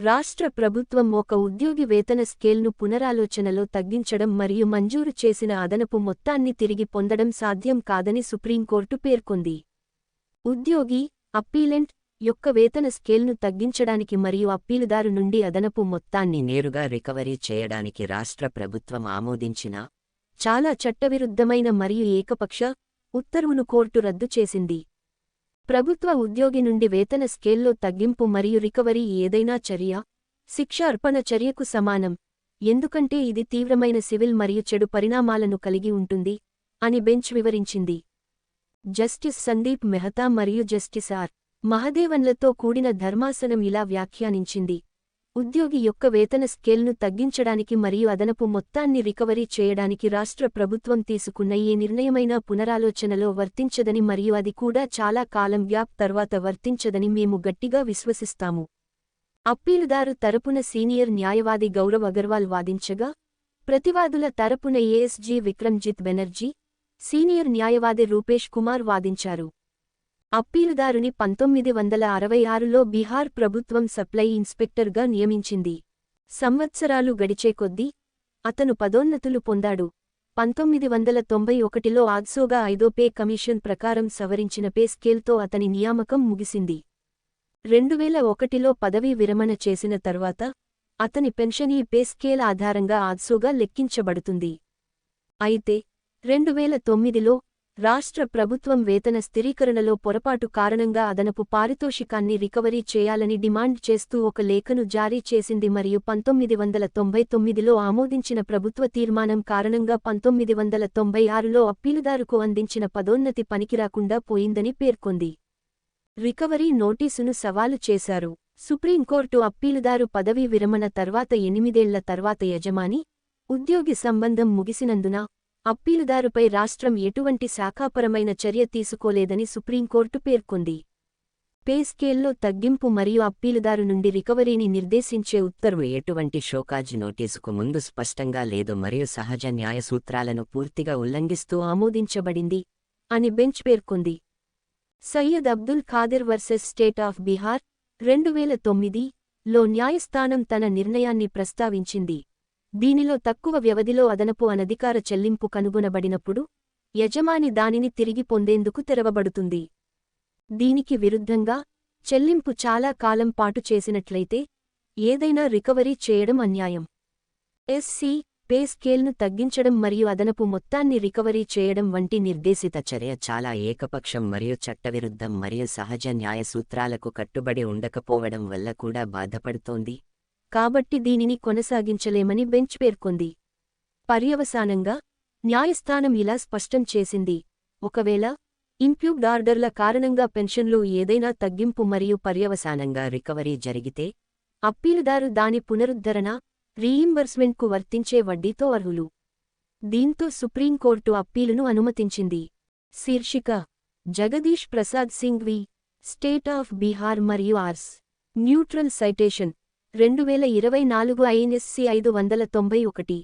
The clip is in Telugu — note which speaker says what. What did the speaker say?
Speaker 1: రాష్ట్ర ప్రభుత్వం ఒక ఉద్యోగి వేతన స్కేల్ను పునరాలోచనలో తగ్గించడం మరియు మంజూరు చేసిన అదనపు మొత్తాన్ని తిరిగి పొందడం సాధ్యం కాదని సుప్రీంకోర్టు పేర్కొంది. ఉద్యోగి అప్పీలెంట్ యొక్క వేతన స్కేల్ను తగ్గించడానికి మరియు అప్పీలుదారు నుండి అదనపు మొత్తాన్ని
Speaker 2: నేరుగా రికవరీ చేయడానికి రాష్ట్ర ప్రభుత్వం ఆమోదించిన
Speaker 1: చాలా చట్టవిరుద్ధమైన మరియు ఏకపక్ష ఉత్తర్వును కోర్టు రద్దు చేసింది. ప్రభుత్వ ఉద్యోగి నుండి వేతన స్కేల్లో తగ్గింపు మరియు రికవరీ ఏదైనా చర్య? శిక్ష అర్పణ చర్యకు సమానం. ఎందుకంటే ఇది తీవ్రమైన సివిల్ మరియు చెడు పరిణామాలను కలిగి ఉంటుంది అని బెంచ్ వివరించింది. జస్టిస్ సందీప్ మెహతా మరియు జస్టిస్ ఆర్. మహదేవన్లతో కూడిన ధర్మాసనం ఇలా వ్యాఖ్యానించింది. ఉద్యోగి యొక్క వేతన స్కేల్ను తగ్గించడానికి మరియు అదనపు మొత్తాన్ని రికవరీ చేయడానికి రాష్ట్ర ప్రభుత్వం తీసుకున్న ఏ నిర్ణయమైన పునరాలోచనలో వర్తించదని మరియు అది కూడా చాలా కాలం గ్యాప్ తర్వాత వర్తించదని మేము గట్టిగా విశ్వసిస్తాము. అప్పీలుదారు తరపున సీనియర్ న్యాయవాది గౌరవ్ అగర్వాల్ వాదించగా ప్రతివాదుల తరపున ఏఎస్జీ విక్రమ్జిత్ బెనర్జీ సీనియర్ న్యాయవాది రూపేష్ కుమార్ వాదించారు. అప్పీలుదారుని పంతొమ్మిది వందల అరవై ఆరులో బీహార్ ప్రభుత్వం సప్లై ఇన్స్పెక్టర్గా నియమించింది. సంవత్సరాలు గడిచే కొద్దీ అతను పదోన్నతులు పొందాడు. పంతొమ్మిది వందల తొంభై ఒకటిలో ఆగ్సోగా ఐదో పే కమిషన్ ప్రకారం సవరించిన పే స్కేల్తో అతని నియామకం ముగిసింది. రెండువేల ఒకటిలో పదవీ విరమణ చేసిన తర్వాత అతని పెన్షన్ ఈ పే స్కేల్ ఆధారంగా ఆగ్సోగా లెక్కించబడుతుంది. అయితే రెండువేల తొమ్మిదిలో రాష్ట్ర ప్రభుత్వం వేతన స్థిరీకరణలో పొరపాటు కారణంగా అదనపు పారితోషికాన్ని రికవరీ చేయాలని డిమాండ్ చేస్తూ ఒక లేఖను జారీ చేసింది మరియు పంతొమ్మిది వందల తొంభై తొమ్మిదిలో ఆమోదించిన ప్రభుత్వ తీర్మానం కారణంగా పంతొమ్మిది వందల తొంభై ఆరులో అప్పీలుదారుకు అందించిన పదోన్నతి పనికిరాకుండా పోయిందని పేర్కొంది. రికవరీ నోటీసును సవాలు చేశారు. సుప్రీంకోర్టు అప్పీలుదారు పదవీ విరమణ తర్వాత ఎనిమిదేళ్ళ తర్వాత యజమాని ఉద్యోగి సంబంధం ముగిసినందున అప్పీలుదారుపై రాష్ట్రం ఎటువంటి శాఖాపరమైన చర్య తీసుకోలేదని సుప్రీంకోర్టు పేర్కొంది. పే స్కేల్లో తగ్గింపు మరియు అప్పీలుదారు నుండి రికవరీని నిర్దేశించే ఉత్తర్వు
Speaker 2: ఎటువంటి షోకాజ్ నోటీసుకు ముందు స్పష్టంగా లేదు మరియు సహజ న్యాయ సూత్రాలను పూర్తిగా ఉల్లంఘిస్తూ
Speaker 1: ఆమోదించబడింది అని బెంచ్ పేర్కొంది. Syed Abdul Khadir versus state of Bihar రెండువేల తొమ్మిది లో న్యాయస్థానం తన నిర్ణయాన్ని ప్రస్తావించింది. దీనిలో తక్కువ వ్యవధిలో అదనపు అనధికార చెల్లింపు కనుగొనబడినప్పుడు యజమాని దానిని తిరిగి పొందేందుకు తెరవబడుతుంది. దీనికి విరుద్ధంగా చెల్లింపు చాలా కాలం పాటు చేసినట్లయితే ఏదైనా రికవరీ చేయడం అన్యాయం. ఎస్సి పే స్కేల్ను తగ్గించడం మరియు అదనపు మొత్తాన్ని రికవరీ చేయడం వంటి నిర్దేశిత
Speaker 2: చర్య చాలా ఏకపక్షం మరియు చట్టవిరుద్ధం మరియు సహజ న్యాయ సూత్రాలకు కట్టుబడి ఉండకపోవడం వల్ల కూడా బాధపడుతోంది.
Speaker 1: కాబట్టి దీనిని కొనసాగించలేమని బెంచ్ పేర్కొంది. పర్యవసానంగా న్యాయస్థానం ఇలా స్పష్టం చేసింది. ఒకవేళ ఇంప్యూబ్డ్ ఆర్డర్ల కారణంగా పెన్షన్లు ఏదైనా తగ్గింపు మరియు పర్యవసానంగా
Speaker 2: రికవరీ జరిగితే
Speaker 1: అప్పీలుదారు దాని పునరుద్ధరణ రీయింబర్స్మెంట్కు వర్తించే వడ్డీతో అర్హులు. దీంతో సుప్రీంకోర్టు అప్పీలును అనుమతించింది. శీర్షిక Jagdish Prasad Singh V state of Bihar మరియు ఆర్స్ న్యూట్రల్ సైటేషన్ రెండు వేల ఇరవై నాలుగు ఐఎన్ఎస్సి ఐదు వందల తొంభై ఒకటి